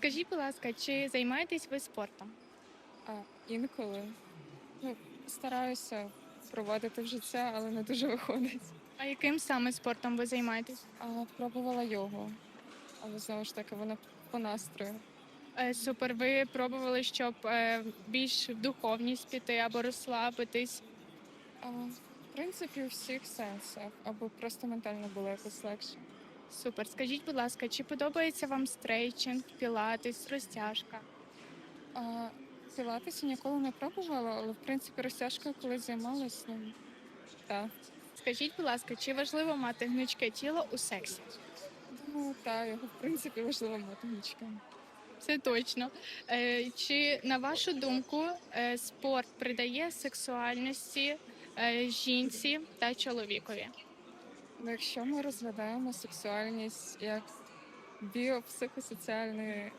Скажіть, будь ласка, чи займаєтесь ви спортом? А інколи ну, стараюся проводити в життя, але не дуже виходить. А яким саме спортом ви займаєтесь? А пробувала йогу, але знову ж таки вона по настрою. Е, Супер, ви пробували, щоб е, більш в духовність піти або розслабитись. А, в принципі, у всіх сенсах, або просто ментально було якось легше. Супер. Скажіть, будь ласка, чи подобається вам стрейчинг, пілатес, розтяжка? А, пілатесі ніколи не пробувала, але в принципі розтяжка, коли займалась, ну так. Скажіть, будь ласка, чи важливо мати гнучке тіло у сексі? Думаю, так, його в принципі важливо мати нічками. Це точно. Е, Чи на вашу думку е, спорт придає сексуальності е, жінці та чоловікові? Ну, якщо ми розглядаємо сексуальність як біопсихосоціальний